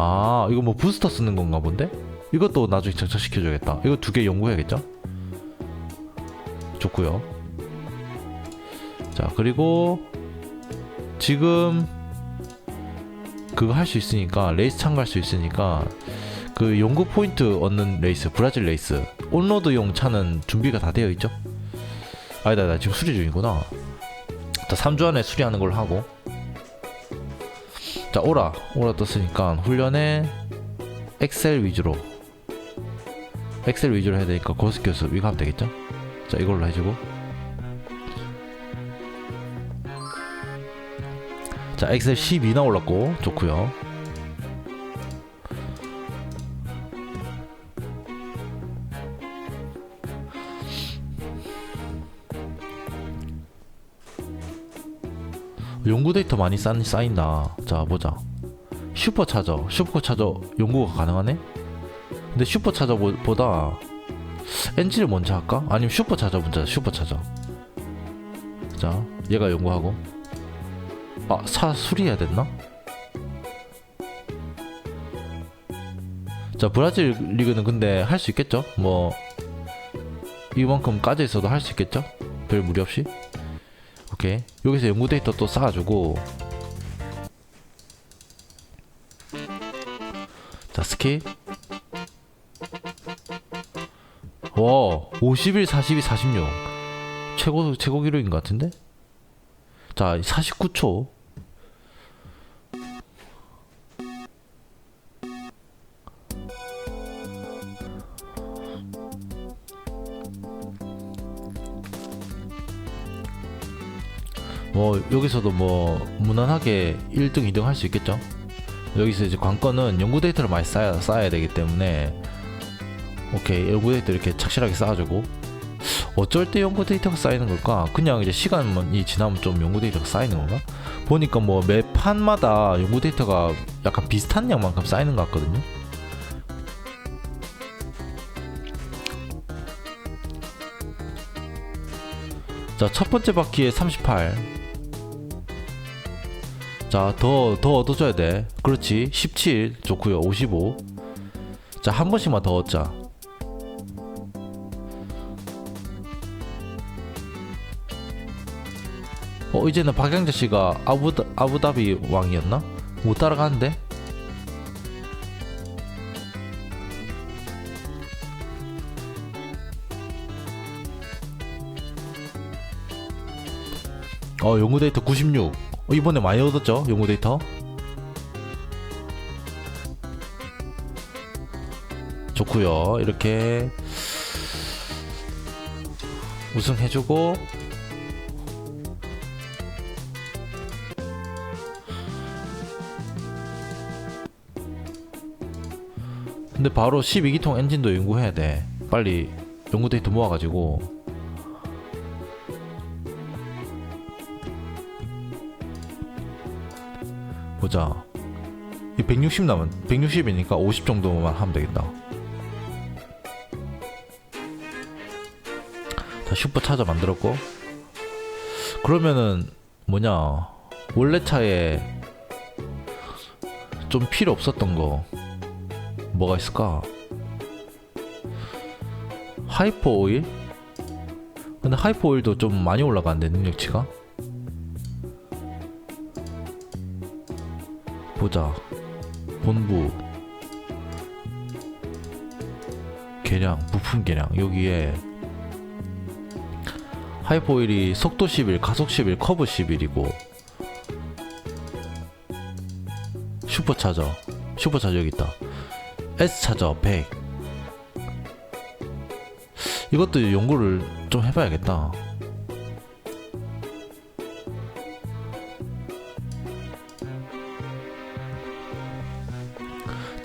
아 이거 뭐 부스터 쓰는 건가 본데? 이것도 나중에 장착시켜줘야겠다 이거 두 개 연구해야겠죠? 좋고요 자 그리고 지금 그거 할 수 있으니까 레이스 참가할 수 있으니까 그 연구 포인트 얻는 레이스 브라질 레이스 온로드용 차는 준비가 다 되어 있죠? 아니다 나 지금 수리 중이구나 자 3주 안에 수리하는 걸로 하고 자 오라. 오라 떴으니까 훈련에 엑셀 위주로. 엑셀 위주로 해야 되니까 고스 교습 이거 하면 되겠죠? 자 이걸로 해주고. 자 엑셀 12나 올랐고. 좋고요 연구 데이터 많이 쌓, 쌓인다 자 보자 슈퍼 차저 슈퍼 차저 연구가 가능하네 근데 슈퍼 차저보다 엔진을 먼저 할까? 아니면 슈퍼 차저 먼저 슈퍼 차저 자 얘가 연구하고 아차 수리해야 됐나? 자 브라질 리그는 근데 할 수 있겠죠? 뭐 이만큼 까져 있어도 할 수 있겠죠? 별 무리 없이 오케이. 여기서 연구 데이터 또 쌓아주고. 자 스킵. 와 51, 42, 46 최고 최고 기록인 것 같은데? 자 49초 뭐 여기서도 뭐 무난하게 1등, 2등 할 수 있겠죠. 여기서 이제 관건은 연구 데이터를 많이 쌓아야, 쌓아야 되기 때문에 오케이 연구 데이터 이렇게 착실하게 쌓아주고 어쩔 때 연구 데이터가 쌓이는 걸까? 그냥 이제 시간이 지나면 좀 연구 데이터가 쌓이는 건가? 보니까 뭐 매 판마다 연구 데이터가 약간 비슷한 양만큼 쌓이는 것 같거든요. 자, 첫 번째 바퀴에 38. 자, 더, 더 얻어줘야 돼. 그렇지. 17. 좋고요 55. 자, 한 번씩만 더 얻자. 어, 이제는 박양자 씨가 아부다, 아부다비 왕이었나? 못 따라가는데? 어, 연구 데이터 96. 어, 이번에 많이 얻었죠? 연구 데이터. 좋고요. 이렇게 우승해주고 근데 바로 12기통 엔진도 연구해야 돼. 빨리 연구 데이터 모아가지고 보자. 이160 남은 160이니까 50 정도만 하면 되겠다. 자 슈퍼 차저 만들었고 그러면은 뭐냐 원래 차에 좀 필요 없었던 거 뭐가 있을까? 하이퍼 오일? 근데 하이퍼 오일도 좀 많이 올라가는데 능력치가 보자 본부 계량 부품 계량. 여기에 하이퍼 오일이 속도 11 가속 11 커브 11이고 슈퍼차저 슈퍼차저 여기 있다. S차저 100 이것도 연구를 좀 해봐야겠다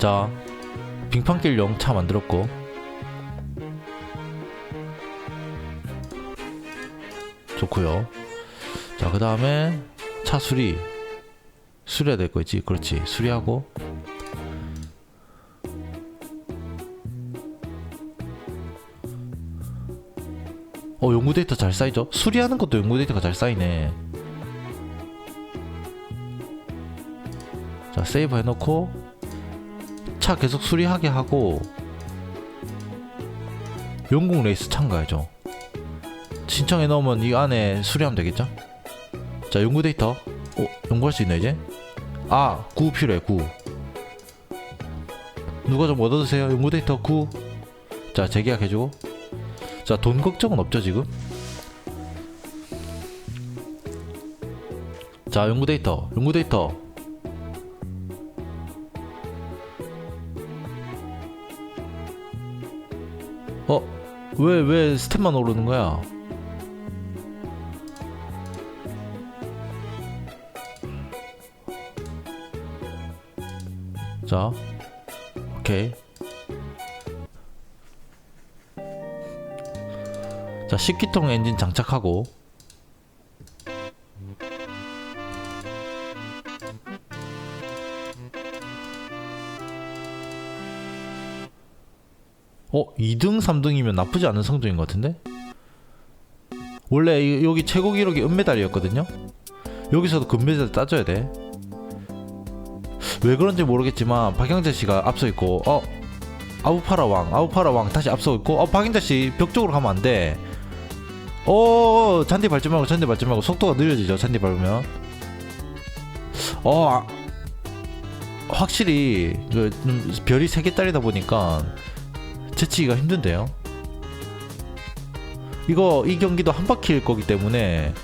자 빙판길 영차 만들었고. 좋고요. 자 그 다음에 차 수리. 수리해야 될 거 있지? 그렇지. 수리하고. 어 연구 데이터 잘 쌓이죠? 수리하는 것도 연구 데이터가 잘 쌓이네. 자 세이브 해놓고 차 계속 수리하게 하고 영국 레이스 참가해줘 신청해 놓으면 이 안에 수리하면 되겠죠? 자 연구 데이터 어? 연구할 수 있나 이제? 아! 9 필요해 9 누가 좀 얻어드세요 연구 데이터 9자 재계약해주고 자 돈 걱정은 없죠 지금? 자 연구 데이터 연구 데이터 왜, 왜 스텝만 오르는 거야? 자, 오케이. 자, 10기통 엔진 장착하고. 어, 2등, 3등이면 나쁘지 않은 성적인 것 같은데? 원래 이- 여기 최고 기록이 은메달이었거든요? 여기서도 금메달 따져야 돼. 왜 그런지 모르겠지만 박영재 씨가 앞서 있고 어 아우파라 왕 아우파라 왕 다시 앞서 있고 어 박영재 씨벽 쪽으로 가면 안 돼. 어 잔디 밟지 말고 잔디 밟지 말고 속도가 느려지죠 잔디 밟으면. 어 아, 확실히 그, 음, 별이 세 개 딸리다 보니까 제치기가 힘든데요. 이거 이 경기도 한 바퀴일 거기 때문에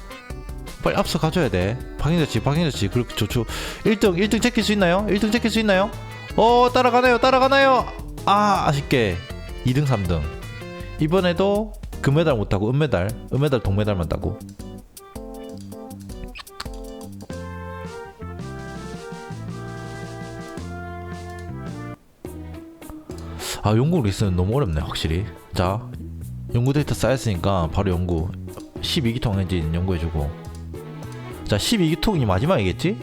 빨리 앞서 가줘야 돼. 박인자 씨, 그렇게 좋죠. 1등, 1등 제킬 수 있나요? 1등 제킬 수 있나요? 어, 따라가나요? 따라가나요? 아, 아쉽게 2등, 3등. 이번에도 금메달 못 타고 은메달, 은메달, 동메달만 따고. 아, 영국 리스는 너무 어렵네, 확실히. 자, 연구 데이터 쌓였으니까 바로 연구. 12기통 엔진 연구해주고. 자 12기통이 마지막이겠지?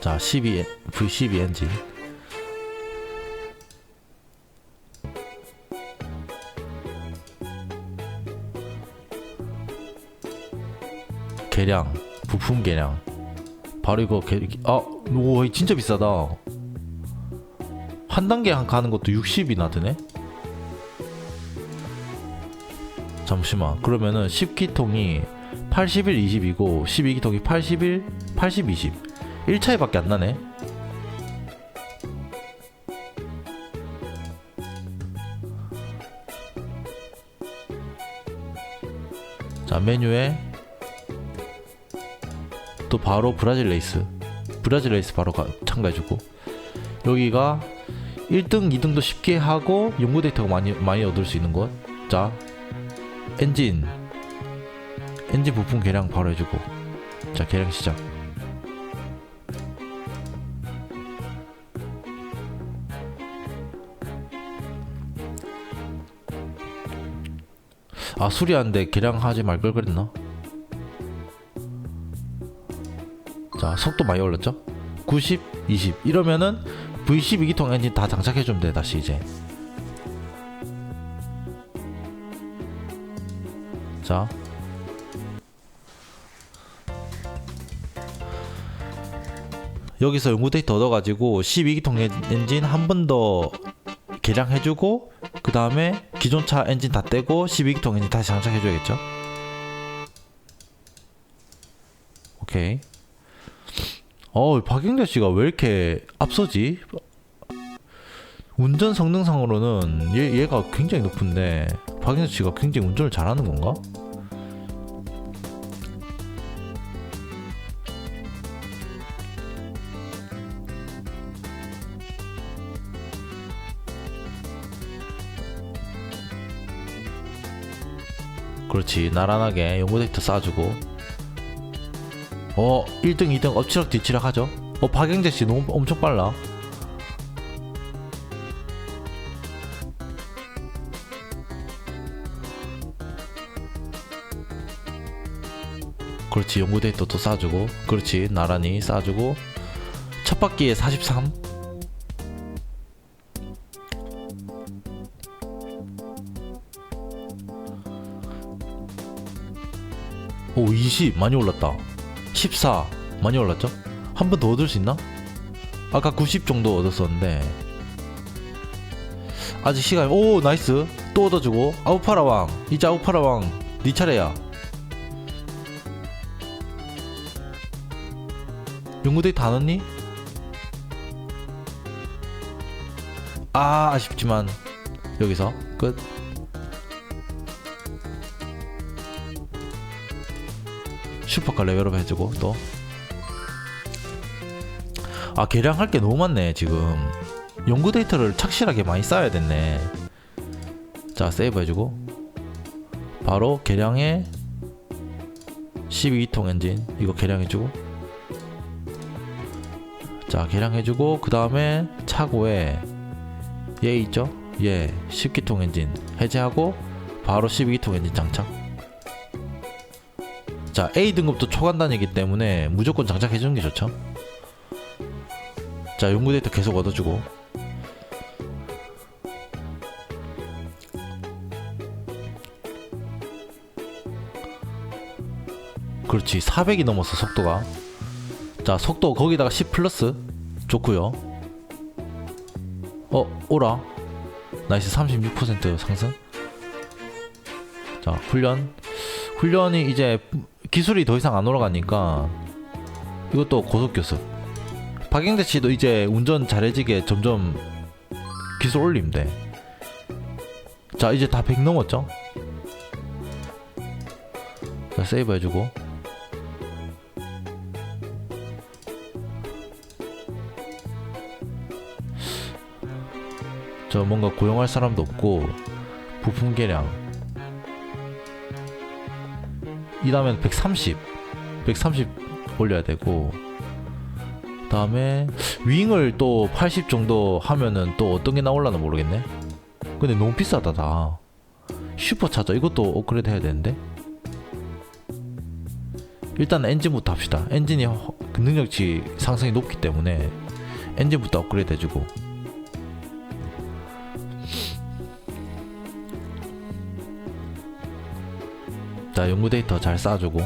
자 12, V12 엔진 계량 부품 계량 바로 이거 개, 아, 오, 이 진짜 비싸다. 한 단계 한 가는 것도 60이나 드네? 잠시만. 그러면은 10기통이 81, 20이고 12기통이 81, 80, 20. 1차이밖에 안 나네. 자, 메뉴에 또 바로 브라질 레이스 브라질 레이스 바로 가, 참가해주고. 여기가 1등 2등도 쉽게 하고 연구 데이터가 많이 많이 얻을 수 있는 곳자 엔진. 엔진 부품 계량 바로 해주고. 자 계량 시작. 아 수리하는데 계량하지 말 걸 그랬나? 자 속도 많이 올랐죠? 90 20 이러면은 V12 기통 엔진 다 장착해 주면 돼 다시 이제. 자. 여기서 연구 데이터 얻어가지고 12기통 엔진 한 번 더 개량해주고 그 다음에 기존 차 엔진 다 떼고 12기통 엔진 다시 장착해줘야겠죠 어, 박영자 씨가 왜 이렇게 앞서지? 운전 성능상으로는 얘, 얘가 굉장히 높은데 박영자 씨가 굉장히 운전을 잘하는 건가? 그렇지 나란하게 연구 데이터 쌓아주고 어 1등 2등 엎치락 뒤치락 하죠. 어 박영재씨 너무 엄청 빨라. 그렇지 연구대 또또 싸주고 그렇지 나란히 싸주고 첫 바퀴에 43 오, 20 많이 올랐다. 14 많이 올랐죠? 한 번 더 얻을 수 있나? 아까 90 정도 얻었었는데. 아직 시간 오 나이스. 또 얻어주고. 아우파라 왕. 이제 아우파라 왕네 차례야. 연구대기 다 넣니? 아 아쉽지만 여기서 끝 슈퍼카 레벨업 해주고 또. 아 개량할 게 너무 많네 지금. 연구 데이터를 착실하게 많이 쌓아야 됐네. 자 세이브 해주고. 바로 개량에 12통 엔진 이거 개량해주고. 자 개량해주고 그 다음에 차고에 얘 있죠? 얘 10기통 엔진 해제하고 바로 12기통 엔진 장착 자 A 등급도 초간단이기 때문에 무조건 장착해주는 게 좋죠. 자 연구 데이터 계속 얻어주고. 그렇지 400이 넘었어 속도가. 자 속도 거기다가 10 플러스. 좋고요. 어 오라. 나이스 36% 상승. 자 훈련. 훈련이 이제 기술이 더 이상 안 올라가니까 이것도 고속교습 박영대 씨도 이제 운전 잘해지게 점점 기술 올리면 돼. 자, 이제 다 100 넘었죠? 자, 세이브 해주고. 저 뭔가 고용할 사람도 없고, 부품 계량. 이 다음엔 130. 130 올려야 되고, 다음에 윙을 또 80 정도 하면은 또 어떤 게 나올라나 모르겠네. 근데 너무 비싸다 다. 슈퍼 차저 이것도 업그레이드 해야 되는데. 일단 엔진부터 합시다. 엔진이 허- 그 능력치 상승이 높기 때문에 엔진부터 업그레이드 해주고. 자 연구 데이터 잘 쌓아주고.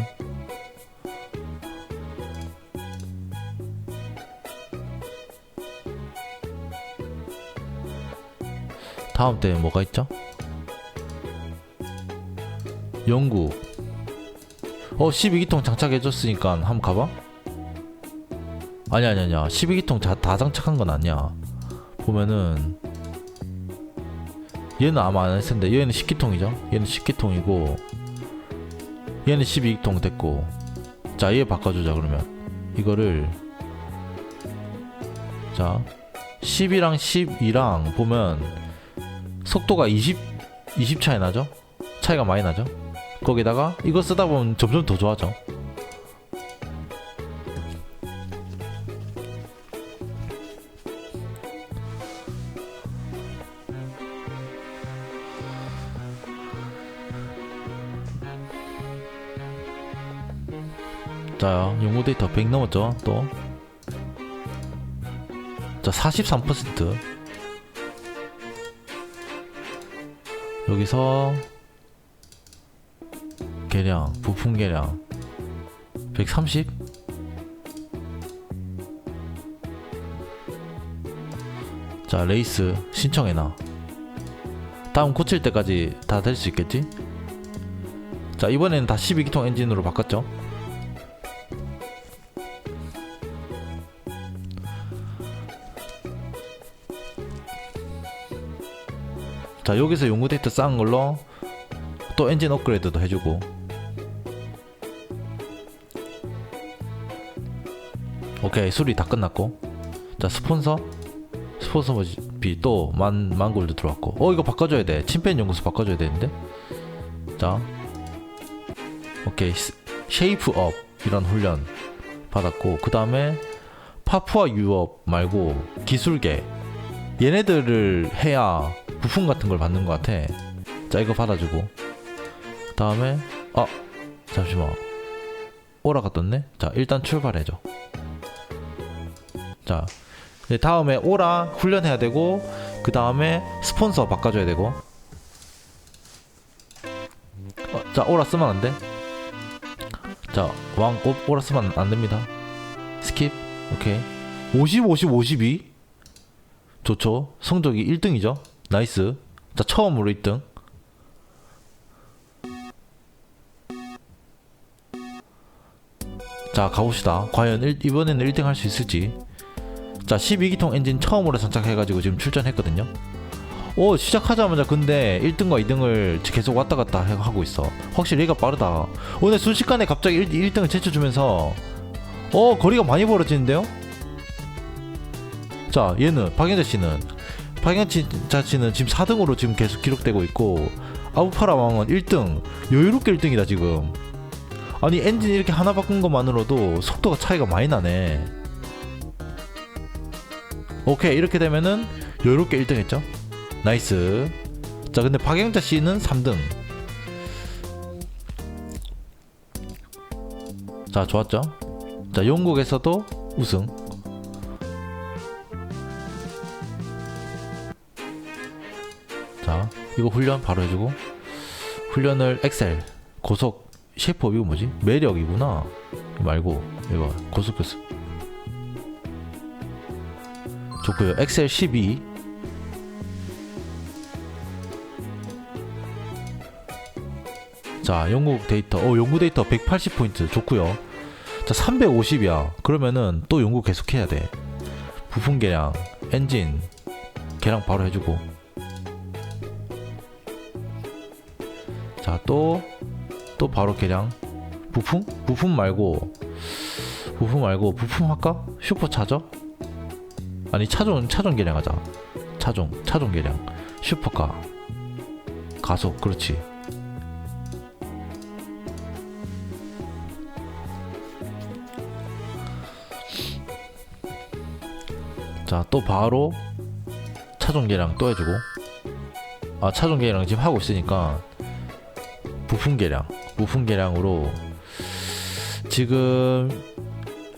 다음 때에 뭐가 있죠? 연구. 어 12기통 장착해줬으니까 한번 가봐. 아니 아니 아니야. 12기통 다, 다 장착한 건 아니야. 보면은 얘는 아마 안 했을 텐데 얘는 10기통이죠. 얘는 10기통이고 얘는 12기통 됐고 자 얘 바꿔주자 그러면 이거를 자 10이랑 12랑 보면 속도가 20, 20 차이 나죠? 차이가 많이 나죠? 거기다가 이거 쓰다 보면 점점 더 좋아져. 연구 데이터 100 넘었죠? 또. 자, 43%. 여기서 계량 부품 계량 130 자, 레이스 신청해놔. 다음 고칠 때까지 다 될 수 있겠지? 자, 이번에는 다 12기통 엔진으로 바꿨죠? 자, 여기서 연구 데이터 쌓은 걸로 또 엔진 업그레이드도 해주고. 오케이, 수리 다 끝났고. 자, 스폰서. 스폰서비 또 만, 만 골드 들어왔고. 어, 이거 바꿔줘야 돼. 침팬 연구소 바꿔줘야 되는데. 자. 오케이. 스- 쉐이프 업. 이런 훈련 받았고. 그 다음에 파푸아 유업 말고 기술계. 얘네들을 해야 부품 같은 걸 받는 것 같아. 자, 이거 받아주고. 그 다음에, 아, 잠시만. 오라가 떴네? 자, 일단 출발해줘. 자, 다음에 오라 훈련해야 되고, 그 다음에 스폰서 바꿔줘야 되고. 어, 자, 오라 쓰면 안 돼? 자, 왕 오, 오라스만 안 됩니다. 스킵. 오케이. 50, 50, 52. 좋죠. 성적이 1등이죠. 나이스. 자, 처음으로 1등. 자, 가봅시다. 과연 일, 이번에는 1등 할 수 있을지. 자, 12기통 엔진 처음으로 장착해가지고 지금 출전했거든요. 오, 시작하자마자 근데 1등과 2등을 계속 왔다 갔다 해- 하고 있어. 확실히 얘가 빠르다. 오늘 순식간에 갑자기 1, 1등을 제쳐주면서 어, 거리가 많이 벌어지는데요? 자, 얘는, 박영자 씨는, 씨는 지금 4등으로 지금 계속 기록되고 있고, 아부파라 왕은 1등, 여유롭게 1등이다, 지금. 아니, 엔진 이렇게 하나 바꾼 것만으로도 속도가 차이가 많이 나네. 오케이, 이렇게 되면은 여유롭게 1등 했죠? 나이스. 자, 근데 박영자 씨는 3등. 자, 좋았죠? 자, 영국에서도 우승. 이거 훈련 바로 해주고 훈련을 엑셀 고속 셰프 이거 뭐지? 매력이구나. 말고 이거 고속 교수. 좋고요. 엑셀 12. 자, 영국 데이터. 어, 영국 데이터 180포인트 좋고요. 자, 350이야. 그러면은 또 연구 계속해야 돼. 부품 계량, 엔진 계량 바로 해주고. 자, 또, 또 바로 계량. 부품? 부품 말고, 부품 말고, 부품 할까? 슈퍼 차저? 아니, 차종, 차종 계량하자. 차종, 차종 계량. 슈퍼카. 가속, 그렇지. 자, 또 바로 차종 계량 또 해주고. 아, 차종 계량 지금 하고 있으니까 부품 계량, 부품 계량으로 지금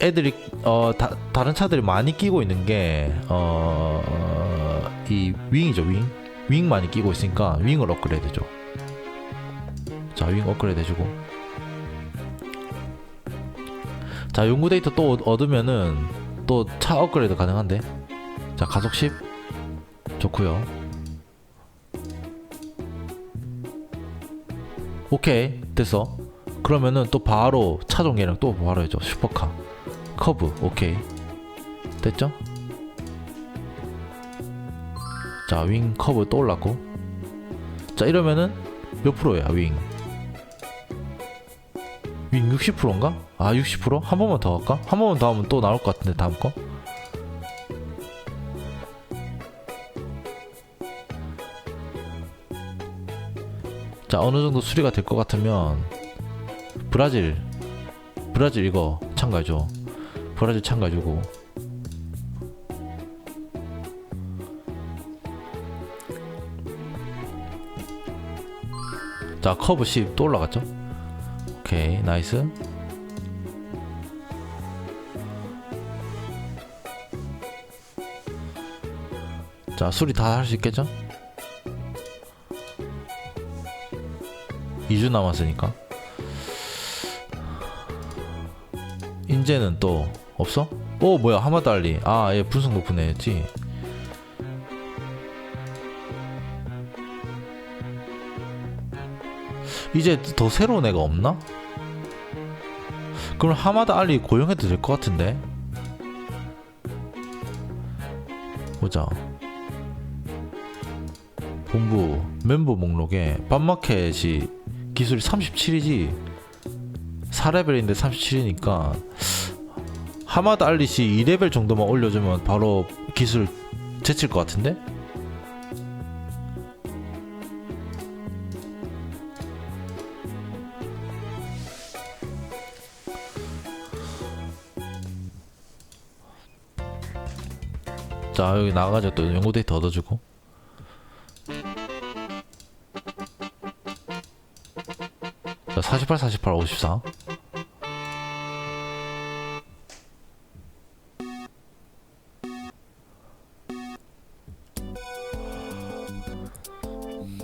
애들이 어 다, 다른 차들이 많이 끼고 있는 게 어 이 윙이죠 윙, 윙 많이 끼고 있으니까 윙을 업그레이드죠. 자, 윙 업그레이드 해주고. 자, 연구 데이터 또 얻- 얻으면은 또 차 업그레이드 가능한데. 자, 가속 10 좋고요. 오케이 됐어. 그러면은 또 바로 차종 계량 또 바로 해줘. 슈퍼카 커브 오케이 됐죠? 자, 윙 커브 또 올랐고. 자, 이러면은 몇 프로야 윙? 윙 60%인가? 아 60%? 한 번만 더 할까? 한 번만 더 하면 또 나올 것 같은데 다음 거? 자 어느 정도 수리가 될 것 같으면 브라질 브라질 이거 참가해줘. 브라질 참가해주고. 자 커브 10또 올라갔죠? 오케이 나이스. 자 수리 다 할 수 있겠죠? 2주 남았으니까. 인제는 또 없어? 오 뭐야 하마달리. 아얘 분석 높은 애였지? 이제 더 새로운 애가 없나? 그럼 하마다 알리 고용해도 될 것 같은데? 보자. 본부 멤버 목록에 밤마켓이 기술이 37이지 4레벨인데 37이니까 하마다 알리시 2레벨 정도만 올려주면 바로 기술 제칠 것 같은데? 자 여기 나가가지고 또 연구 데이터 얻어주고 48, 48, 54